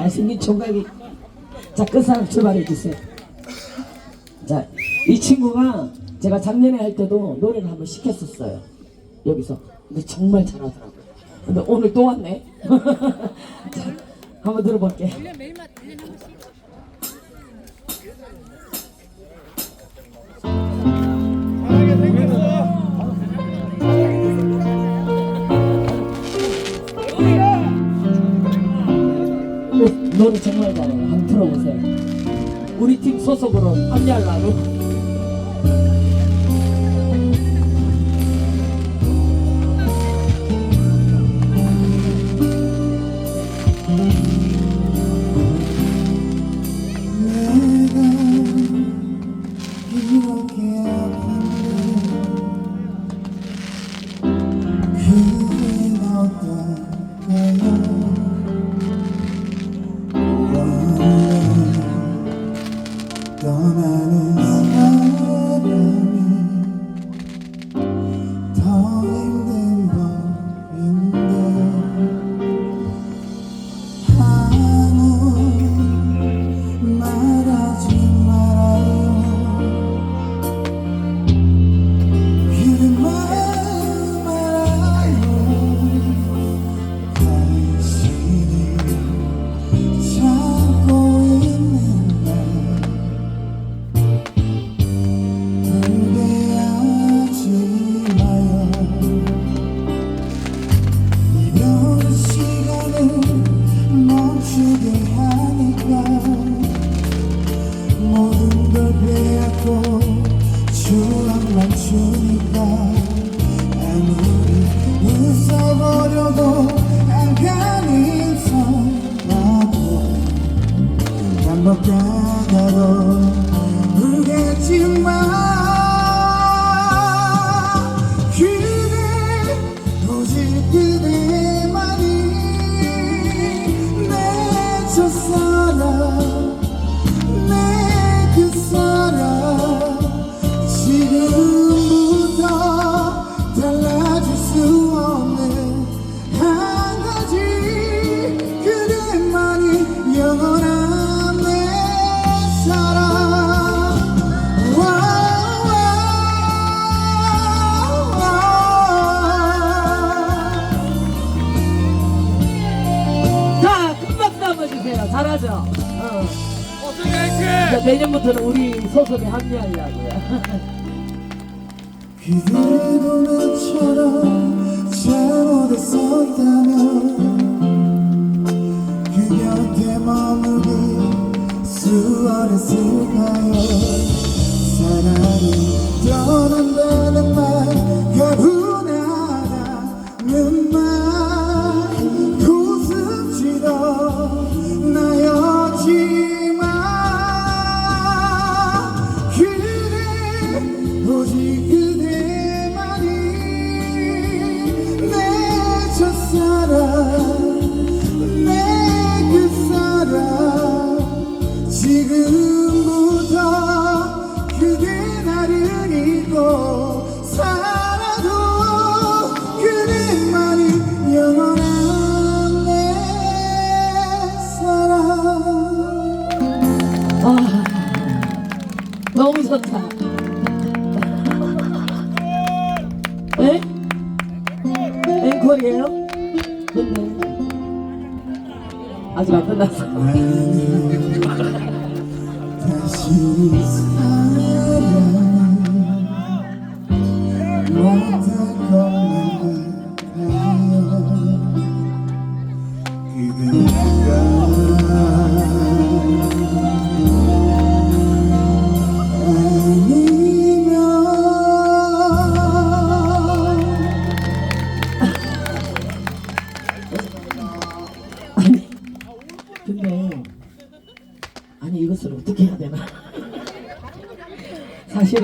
잘생긴 총각이 자그 사람 출발해 주세요. 자 이 친구가 제가 작년에 할 때도 노래를 한번 시켰었어요. 여기서. 근데 정말 잘하더라고요. 근데 오늘 또 왔네. 자 한번 들어볼게 노래 정말 잘해요. 한번 들어보세요. 우리 팀 소속으로 합류하려고 반복하다고 울겠지만 잘하죠? 어. 자, 내년부터는 우리 소속에 합류하려고요. 그대도 나처럼 잘못했었다면 그 곁에 머무기 수월했을까요 나를 잊고 살아도 그대만이 영원한 내 사랑 아, 너무 좋다. 네? 앵콜이에요? 근데 아직 안 끝났어. 다시 근데 아니 이것을 어떻게 해야 되나? 사실